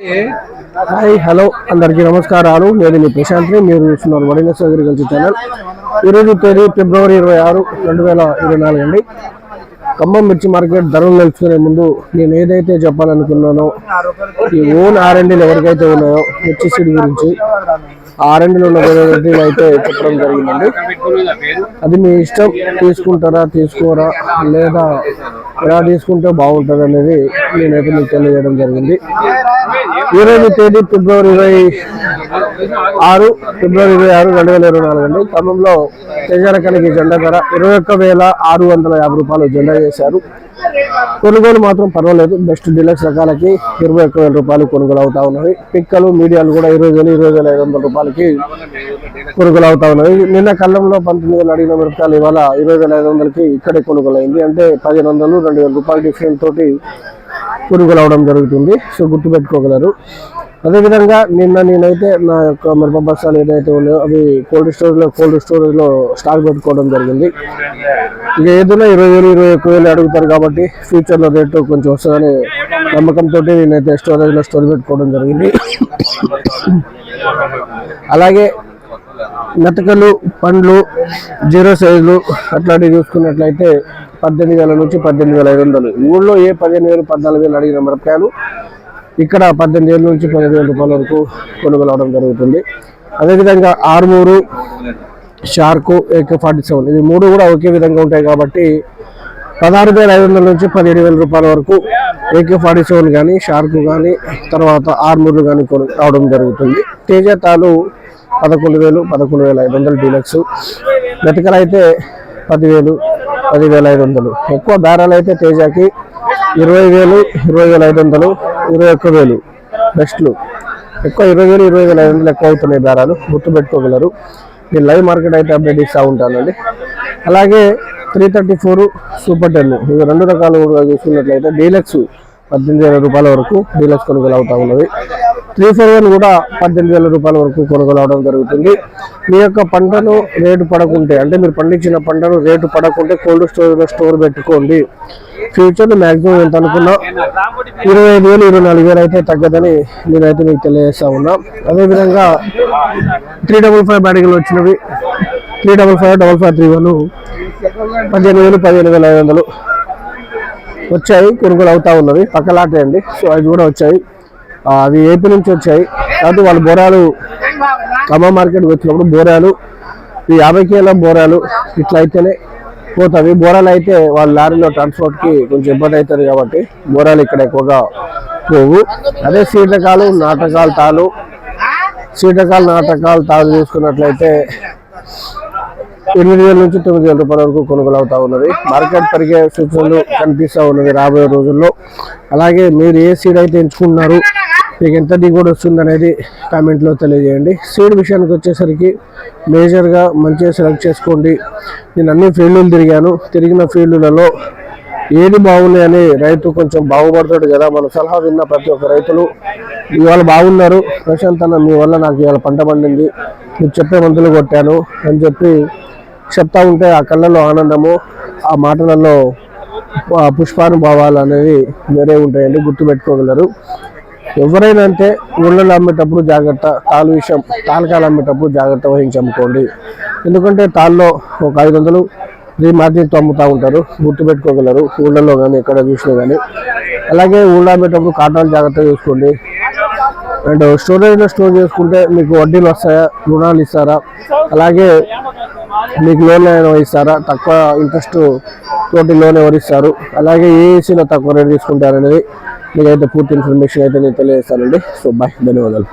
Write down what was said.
Hi hello. అందరికీ నమస్కారాలు. నేను మీ ప్రశాంత్ని. మీరు చూస్తున్నారు వడినస్ అగ్రికల్చర్ ఛానల్. ఈరోజు తేదీ ఫిబ్రవరి ఇరవై ఆరు రెండు వేల ఇరవై నాలుగు అండి. ఖమ్మం మిర్చి మార్కెట్ ధరలు తెలుసుకునే ముందు నేను ఏదైతే చెప్పాలనుకున్నానో ఈ ఓన్ ఆర్ఎండీలు ఎవరికైతే ఉన్నాయో మిర్చి సీడ్ గురించి ఆరెంజ్లో ఉన్న వెరైటీలు అయితే చెప్పడం జరిగిందండి. అది మీ ఇష్టం తీసుకుంటారా తీసుకోరా లేదా ఎలా తీసుకుంటే బాగుంటుంది అనేది నేనైతే మీకు తెలియజేయడం జరిగింది. ఈరోజు తేదీ ఫిబ్రవరి ఇరవై ఆరు ఫిబ్రవరి ఇరవై ఆరు రెండు వేల ఇరవై నాలుగు అండి. ఖమ్మంలో తేజరకానికి జెండా ధర ఇరవై ఒక్క వేల ఆరు వందల యాభై రూపాయలు జెండా చేశారు కొనుగోలు మాత్రం పర్వాలేదు. బెస్ట్ డీలక్స్ రకాలకి ఇరవై ఒక్క వేల రూపాయలు కొనుగోలు అవుతా ఉన్నవి. పిక్కలు మీడియాలు కూడా ఇరవై వేలు ఇరవై వేల ఐదు వందల రూపాయలకి కొనుగోలు అవుతా ఉన్నవి. నిన్న కళ్ళంలో పంతొమ్మిది వేలు అడిగిన మిరపకాయలు ఇవాళ ఇరవై వేల ఐదు వందలకి ఇక్కడే కొనుగోలు అయింది అంటే పదిహేను వందలు రెండు వేల రూపాయల డిఫరెంట్ తోటి కొనుగోలు అవడం జరుగుతుంది. సో గుర్తుపెట్టుకోగలరు. అదేవిధంగా నిన్న నేనైతే నా యొక్క మిరప బస్తాలు ఏదైతే ఉన్నాయో అవి కోల్డ్ స్టోరేజ్లో కోల్డ్ స్టోరేజ్లో స్టాక్ పెట్టుకోవడం జరిగింది. ఇక ఏదైనా ఇరవై వేలు ఇరవై ఒక్క వేలు అడుగుతారు కాబట్టి ఫ్యూచర్లో రేటు కొంచెం వస్తుందని నమ్మకంతో నేనైతే స్టోరేజ్లో స్టోర్ పెట్టుకోవడం జరిగింది. అలాగే నటకలు పండ్లు జీరో సైజులు అట్లాంటివి చూసుకున్నట్లయితే పద్దెనిమిది వేల నుంచి పద్దెనిమిది వేల ఐదు వందలు. ఊళ్ళో ఏ పదిహేను వేలు పద్నాలుగు వేలు అడిగిన మిరపకాయలు ఇక్కడ పద్దెనిమిది వేల నుంచి పదిహేను వేల రూపాయల వరకు కొనుగోలు అవడం జరుగుతుంది. అదేవిధంగా armour shark AK forty seven ఇది మూడు కూడా ఒకే విధంగా ఉంటాయి కాబట్టి పదహారు వేల ఐదు వందల నుంచి పదిహేడు వేల రూపాయల వరకు ఏకే ఫార్టీ సెవెన్ కానీ షార్క్ కానీ తర్వాత ఆర్మూర్లు కానీ కొను రావడం జరుగుతుంది. తేజ తాలు పదకొండు వేలు పదకొండు వేల ఐదు వందలు డీలక్స్. మెతకలు అయితే పదివేలు పదివేల ఐదు వందలు. ఎక్కువ బేరాలు అయితే తేజాకి ఇరవై వేలు ఇరవై వేల ఐదు వందలు. ఇరవై ఒక్క వేలు. బెస్ట్లు ఎక్కువ ఇరవై వేలు ఇరవై వేల ఐదు వందలు ఎక్కువ అవుతున్నాయి బేరాలు గుర్తుపెట్టుకోగలరు. నేను లైవ్ మార్కెట్ అయితే అప్డేట్ ఇస్తూ ఉంటానండి. అలాగే three thirty four super ten. ఇవి రెండు రకాలు కూడా చూసుకున్నట్లయితే డీలక్స్ పద్దెనిమిది వేల రూపాయల వరకు డీలక్స్ కొనుగోలు అవుతా ఉన్నది. త్రీ ఫోర్ వన్ కూడా పద్దెనిమిది వేల రూపాయల వరకు కొనుగోలు అవడం జరుగుతుంది. మీ యొక్క పంటను రేటు పడకుంటే అంటే మీరు పండించిన పంటను రేటు పడకుంటే కోల్డ్ స్టోరేజ్లో స్టోర్ పెట్టుకోండి. ఫ్యూచర్లో మ్యాక్సిమం ఎంత అనుకున్నా ఇరవై ఐదు వేలు ఇరవై నాలుగు వేలు అయితే తగ్గదని నేనైతే మీకు తెలియజేస్తా ఉన్నా. అదేవిధంగా త్రీ డబుల్ ఫైవ్ బ్యాటరీలు వచ్చినవి. Three double five double five three one పదిహేను వేలు పదిహేను వేల ఐదు వందలు. వచ్చాయి కొనుగోలు అవుతా ఉన్నవి. పక్కలాటే అండి. సో అవి కూడా వచ్చాయి. అవి ఏపీ నుంచి వచ్చాయి. కాబట్టి వాళ్ళు బోరాలు ఖమ్మం మార్కెట్కి వచ్చినప్పుడు బోరాలు ఈ యాభై కేల బోరాలు ఇట్లా అయితేనే పోతుంది బోరాలు అయితే వాళ్ళ లారీలో ట్రాన్స్పోర్ట్కి కొంచెం ఇబ్బంది అవుతుంది కాబట్టి బోరాలు ఇక్కడ ఎక్కువగా పోవు. అదే సీటకాలు నాటకాలు తాలు. సీటకాలు నాటకాలు తాలు చూసుకున్నట్లయితే ఎనిమిది వేల నుంచి తొమ్మిది వేల రూపాయల వరకు కొనుగోలు అవుతా ఉన్నది. మార్కెట్ పెరిగే సూచనలు కనిపిస్తూ ఉన్నది రాబోయే రోజుల్లో. అలాగే మీరు ఏ సీడ్ అయితే ఎంచుకున్నారు మీకు ఎంత దిగుబడి వస్తుంది అనేది కామెంట్లో తెలియజేయండి. సీడ్ విషయానికి వచ్చేసరికి మేజర్గా మంచిగా సెలెక్ట్ చేసుకోండి. నేను అన్ని ఫీల్డ్లు తిరిగాను. తిరిగిన ఫీల్డ్లలో ఏది బాగున్నాయని రైతు కొంచెం బాగుపడతాడు కదా. మన సలహా విన్న ప్రతి ఒక్క రైతులు ఇవాళ బాగున్నారు. ప్రశాంత్ అన్న మీ వల్ల నాకు ఇవాళ పంట పండింది. మీరు చెప్పే మందులు కొట్టాను అని చెప్పి చెప్తా ఉంటే ఆ కళ్ళలో ఆనందము ఆ మాటలలో ఆ అనేవి వేరే ఉంటాయండి గుర్తుపెట్టుకోగలరు. ఎవరైనా అంటే ఊళ్ళలో అమ్మేటప్పుడు జాగ్రత్త తాళ్ళు విషయం తాలకాలు అమ్మేటప్పుడు జాగ్రత్త వహించి ఎందుకంటే తాళ్ళలో ఒక ఐదు వందలు రీ మార్జిన్తో అమ్ముతూ ఉంటారు గుర్తుపెట్టుకోగలరు. ఊళ్ళలో కానీ ఎక్కడ చూసినా కానీ అలాగే ఊళ్ళో అమ్మేటప్పుడు కాటాలు జాగ్రత్తగా చూసుకోండి. అండ్ స్టోరేజ్లో స్టోర్ చేసుకుంటే మీకు వడ్డీలు వస్తాయా? రుణాలు ఇస్తారా? అలాగే మీకు లోన్ ఏమైనా ఇస్తారా? తక్కువ ఇంట్రెస్ట్ తోటి లోన్ ఎవరు ఇస్తారు? అలాగే ఏ ఏసీలో తక్కువ రేట్ తీసుకుంటారనేది మీకైతే పూర్తి ఇన్ఫర్మేషన్ అయితే నేను తెలియజేస్తానండి. సో బాయ్ ధన్యవాదాలు.